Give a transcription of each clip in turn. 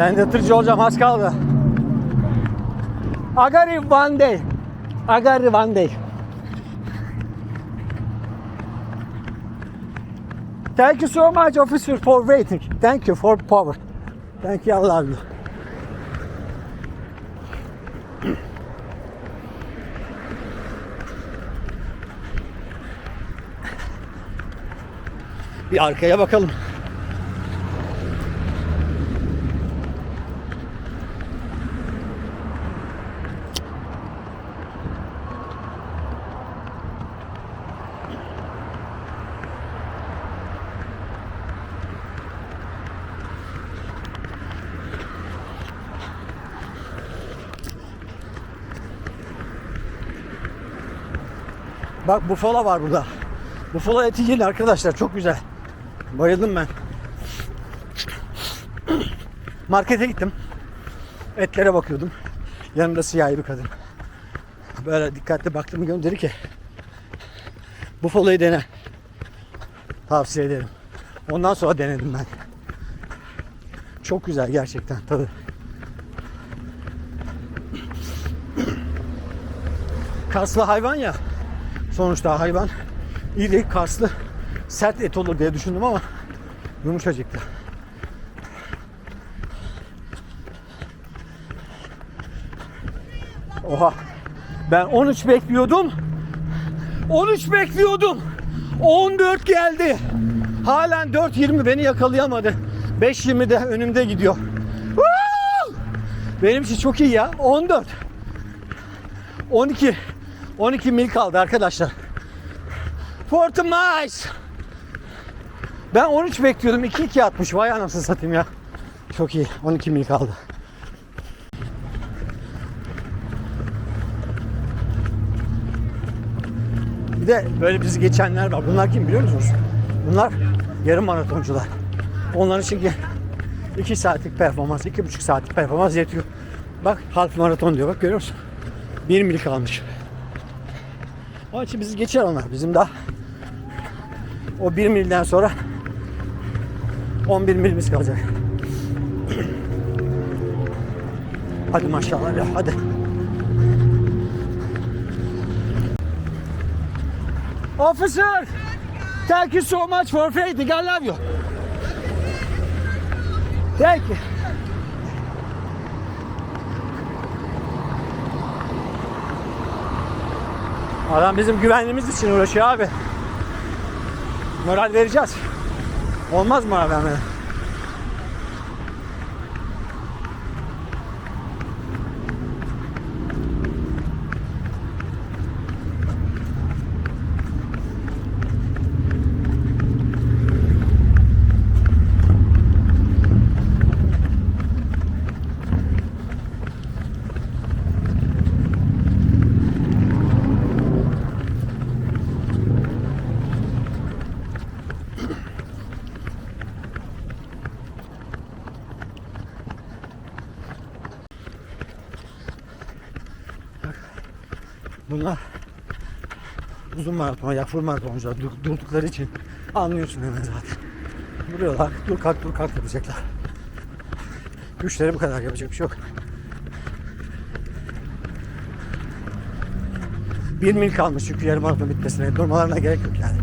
Ben de tırcı olacağım az kaldı. Agari one day. Agari one day. Thank you so much officer for waiting. Thank you for power. Thank you love you. Bir arkaya bakalım. Bak bufala var burada. Bufala eti yiyin arkadaşlar çok güzel. Bayıldım ben. Markete gittim. Etlere bakıyordum. Yanımda siyahi bir kadın. Böyle dikkatli baktım gördüm dedi ki Bufalo'yu dene. Tavsiye ederim. Ondan sonra denedim ben. Çok güzel gerçekten tadı. Kaslı hayvan ya. Sonuçta hayvan iri, kaslı, sert et olur diye düşündüm ama yumuşacıktı. Oha. Ben 13 bekliyordum. 13 bekliyordum. 14 geldi. Halen 4.20 beni yakalayamadı. 5.20 de önümde gidiyor. Benim için çok iyi ya. 14. 12. 12 mil kaldı arkadaşlar. 40 miles. Ben 13 bekliyordum. 2-2 atmış. Vay anasını satayım ya. Çok iyi. 12 mil kaldı. Bir de böyle bizi geçenler var. Bunlar kim biliyor musunuz? Bunlar yarım maratoncular. Onların için 2 saatlik performans, 2,5 saatlik performans yetiyor. Bak half maraton diyor. Bak görüyor musun? 1 mil kalmış. Onun için bizi geçer onlar. Bizim daha o 1 milden sonra 11 milimiz kalacak. Hadi maşallah ya hadi. Officer, thank you so much for fighting. I love you. Thank you. Adam bizim güvenliğimiz için uğraşıyor abi. Moral vereceğiz. Olmaz mı abi hemen? Bunlar uzun maraton, ya full maratoncular dur- durdukları için anlıyorsun hemen zaten. Duruyorlar, dur kalk dur kalk yapacaklar. Güçleri bu kadar yapacak bir şey yok. Bir mil kalmış çünkü yarım maraton bitmesine. Durmalarına gerek yok yani.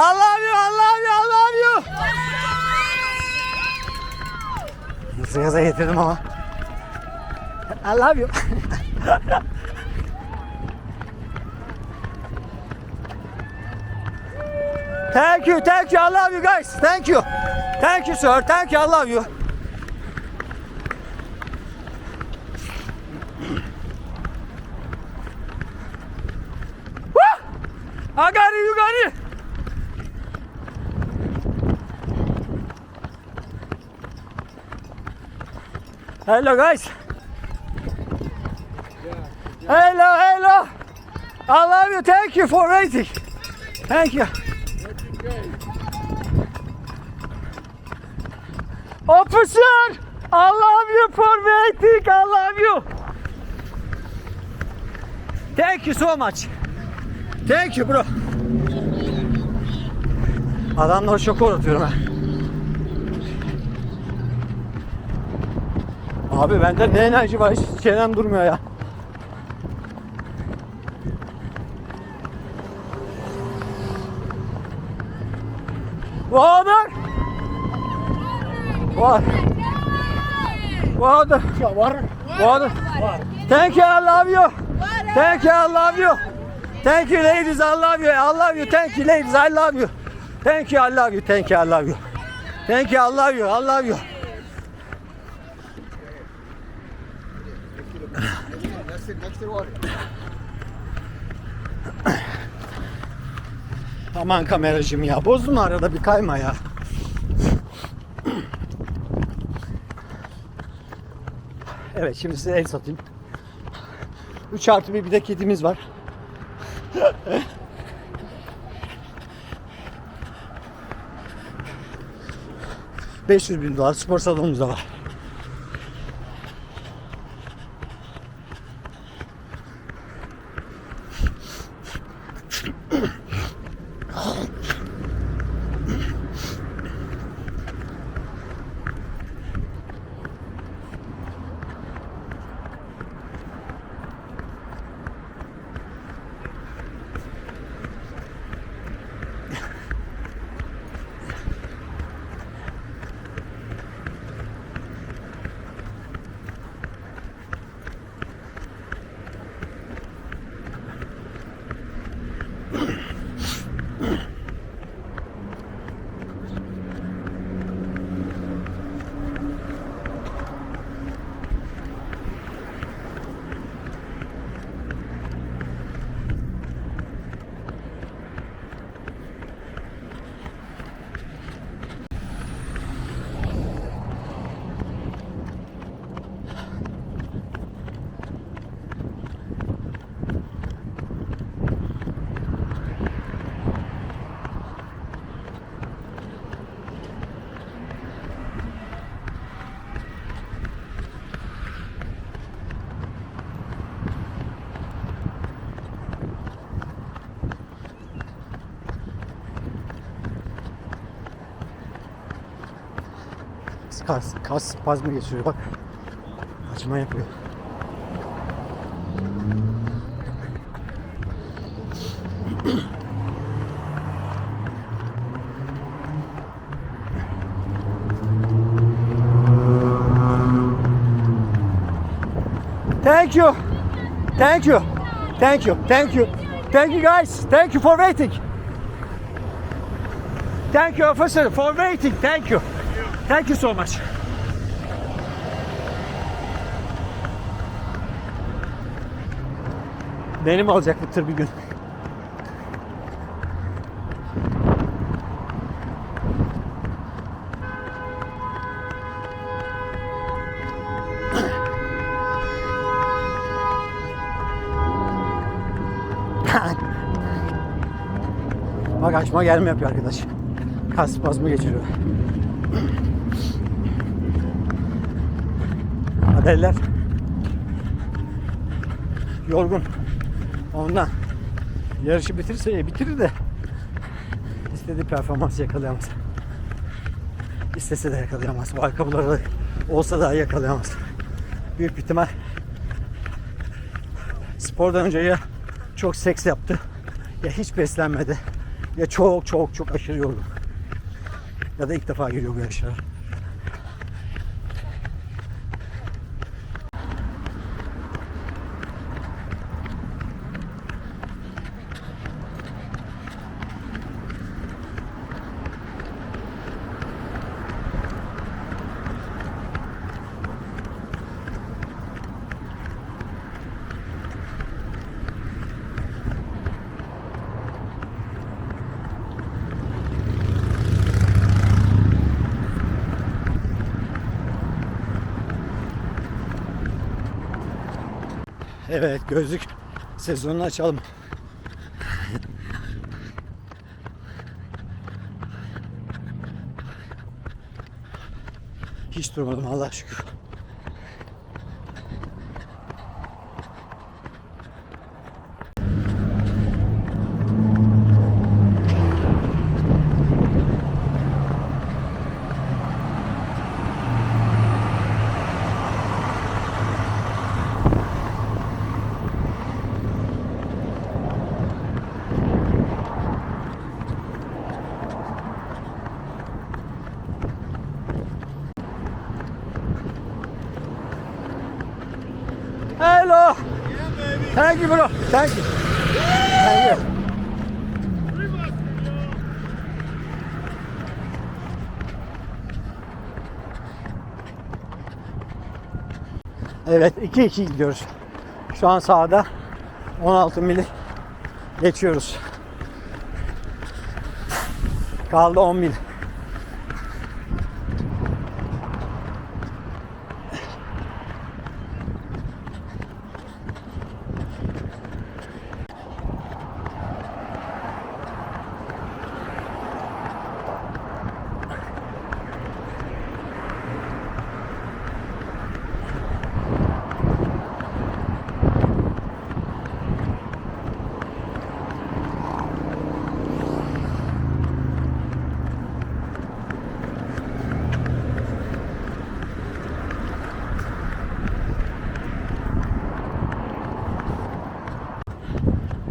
I love you, I love you, I love you. Yazı yaza getirdim ama. I love you. thank you, thank you, I love you guys. Thank you. Thank you sir, thank you, I love you. Hello guys. Hello, hello. I love you. Thank you for waiting. Thank you. Officer, I love you for waiting. I love you. Thank you so much. Thank you bro. Adamları şok uğratıyorum ha. Abi bende ne enerji var hiç çenem durmuyor ya. Water! Water! Water! Water? Water! Thank you, I love you! Thank you, I love you! Thank you ladies, I love you, I love you, thank you ladies, I love you! Thank you, I love you, thank you, I love you! Thank you, I love you, I love you! Next. Aman kameracım ya, bozdun arada bir kayma ya. Evet şimdi size el satayım. 3 artı bir bir de kedimiz var. ...500 bin dolar spor salonumuz da var. Kas, kas spazmı geçiriyor bak. Açma yapıyor. Thank you. Thank you. Thank you. Thank you. Thank you guys. Thank you for waiting. Thank you officer for waiting. Thank you. Thank you so much. Benim olacak bu tır bir gün. Bak açma gelme yapıyor arkadaş. Kas spazmı geçiriyor. Haberler. Yorgun. Ondan. Yarışı bitirirse iyi bitirir de istediği performans yakalayamaz. İstese de yakalayamaz. Bu ayakkabıları olsa da yakalayamaz. Büyük ihtimal spordan önce ya çok seks yaptı ya hiç beslenmedi ya çok çok çok aşırı yorgun ya da ilk defa geliyor bu yaşlara. Evet gözlük sezonunu açalım. Hiç durmadım Allah şükür. You bro. Thank you. Thank you. Evet 2-2 gidiyoruz. Şu an sağda 16 mili geçiyoruz. Kaldı 10 mil.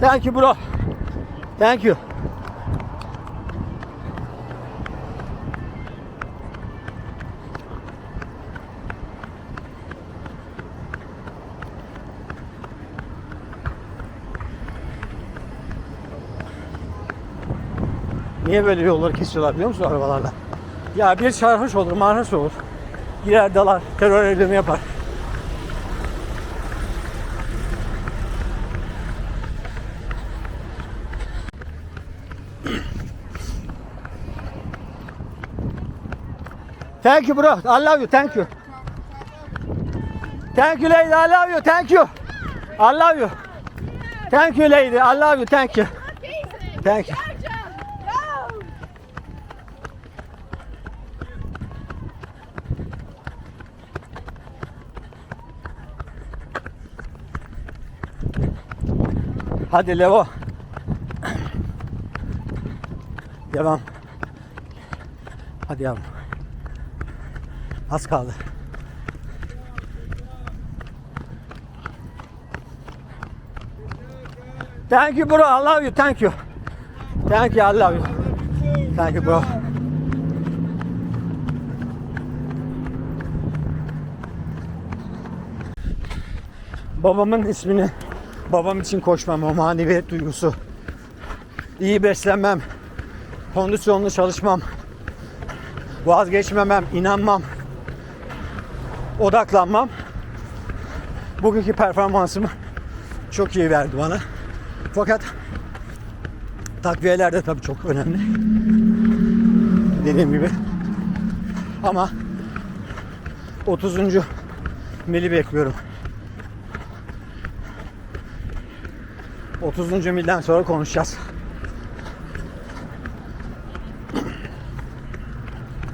Thank you bro. Thank you. Niye böyle yolları kesiyorlar biliyor musun arabalarla? Ya bir sarhoş olur, marhoş olur. Girer dalar, terör eylemi yapar. Thank you bro. I love you. Thank you. Thank you lady. I love you. Thank you. I love you. Thank you lady. I love you. Thank you. Thank you. Hadi Levo. Devam. Hadi yavrum. Az kaldı. Thank you bro. I love you. Thank you. Thank you. I love you. Thank you bro. Babamın ismini babam için koşmam o maneviyet duygusu. İyi beslenmem, kondisyonlu çalışmam, vazgeçmemem, inanmam, odaklanmam bugünkü performansımı çok iyi verdi bana. Fakat takviyeler de tabii çok önemli. Dediğim gibi. Ama 30. mili bekliyorum. 30. milden sonra konuşacağız.